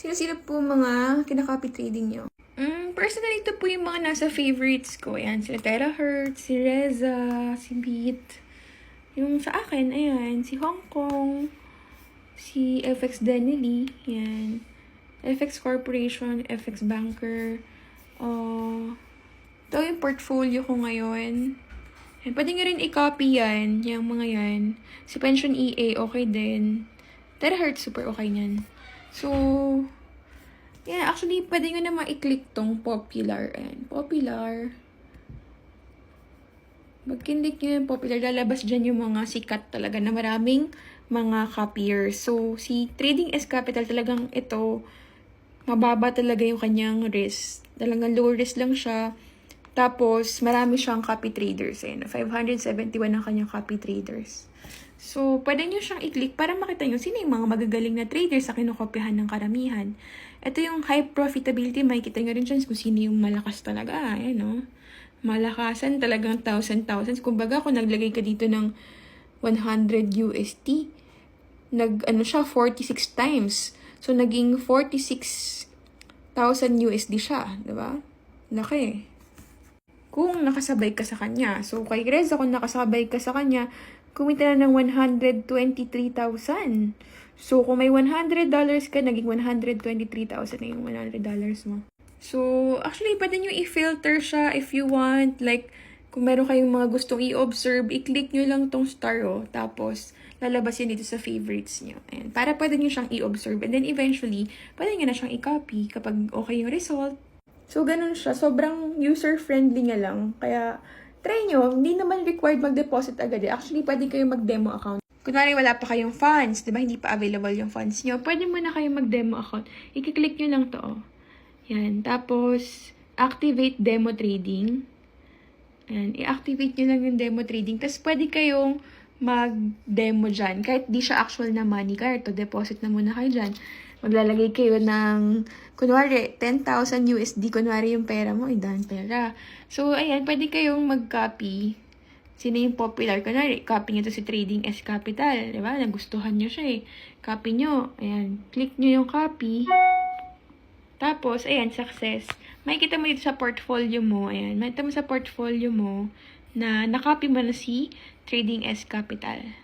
Sino-sino po mga kinaka-copy trading nyo? Mm, personally, ito po yung mga nasa favorites ko. Ayan, sila Terahertz, si Reza, si Beat. Yung sa akin, ayan, si Hong Kong, si FX Denily, yan. FX Corporation, FX Banker. Uh, ito yung portfolio ko ngayon. Yan, pwede nyo rin i-copy yan, yung mga yan. Si Pension EA, okay din. Terahertz, super okay yan. So, yeah, actually, pwede nyo naman i-click tong popular. Ayan, popular. Mag-click nyo yung popular, lalabas dyan yung mga sikat talaga na maraming mga copiers. So, si Trading S Capital talagang ito, mababa talaga yung kanyang risk. Talagang low risk lang siya. Tapos, marami siyang copy traders. Ayan, 571 ang kanyang copy traders. So, pwede nyo siyang i-click para makita nyo sino yung mga magagaling na traders sa kinokopyahan ng karamihan. Ito yung high profitability, makikita nyo rin dyan kung sino yung malakas talaga. Ayan, no? Malakasan talagang thousand thousands. Kumbaga, kung naglagay ka dito ng 100 USD, nag, ano siya, 46 times. So, naging 46,000 USD siya, di ba? Laki. Kung nakasabay ka sa kanya. So, kay Reza, kung nakasabay ka sa kanya, kumita na ng 123,000. So, kung may $100 ka, naging 123,000 na yung $100 mo. So, actually, pwede nyo i-filter siya if you want. Like, kung meron kayong mga gustong i-observe, i-click nyo lang tong star, oh. Tapos, lalabas yun dito sa favorites nyo. Ayan. Para pwede nyo siyang i-observe. And then, eventually, pwede nyo na siyang i-copy kapag okay yung result. So, ganun siya. Sobrang user-friendly niya lang. Kaya, try nyo. Hindi naman required mag-deposit agad. eh. Actually, pwede kayo mag-demo account. Kunwari, wala pa kayong funds, di ba? Hindi pa available yung funds nyo. Pwede mo na kayo mag-demo account. I-click nyo lang to, oh. Yan. Tapos, activate demo trading. Ayan. I-activate nyo lang yung demo trading. Tapos, pwede kayong mag-demo dyan. Kahit di siya actual na money card. To deposit na muna kayo dyan. Maglalagay kayo ng, kunwari, 10,000 USD. Kunwari yung pera mo, idan pera. So, ayan. Pwede kayong mag-copy. Sino yung popular? Kunwari, copy nyo to si Trading S Capital. Diba? Nagustuhan nyo siya eh. Copy nyo. Ayan. Click nyo yung copy. Tapos, ayan, success. Makikita mo dito sa portfolio mo, ayan, makikita mo sa portfolio mo na nakopy mo na si Trading S Capital.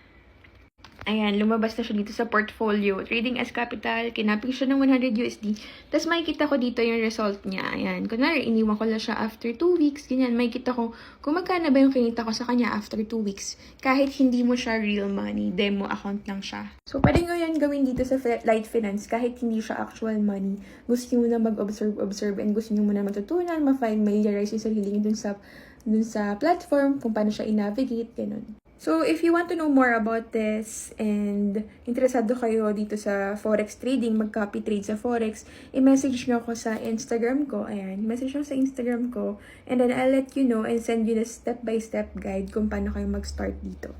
Ayan, lumabas na siya dito sa portfolio. Trading S Capital, kinaping siya ng 100 USD. Tapos makikita ko dito yung result niya. Ayan, kunwari, iniwan ko lang siya after 2 weeks. Ganyan, makikita ko kung magkano ba yung kinita ko sa kanya after 2 weeks. Kahit hindi mo siya real money, demo account lang siya. So, pwede nyo yan gawin dito sa Light Finance kahit hindi siya actual money. Gusto nyo na mag-observe, observe, and gusto nyo muna matutunan, ma-familiarize yung sarili nyo dun sa, dun sa platform, kung paano siya i-navigate, ganun. So, if you want to know more about this and interesado kayo dito sa forex trading, mag-copy trade sa forex, i-message nyo ako sa Instagram ko. Ayan, message nyo sa Instagram ko. And then, I'll let you know and send you the step-by-step guide kung paano kayo mag-start dito.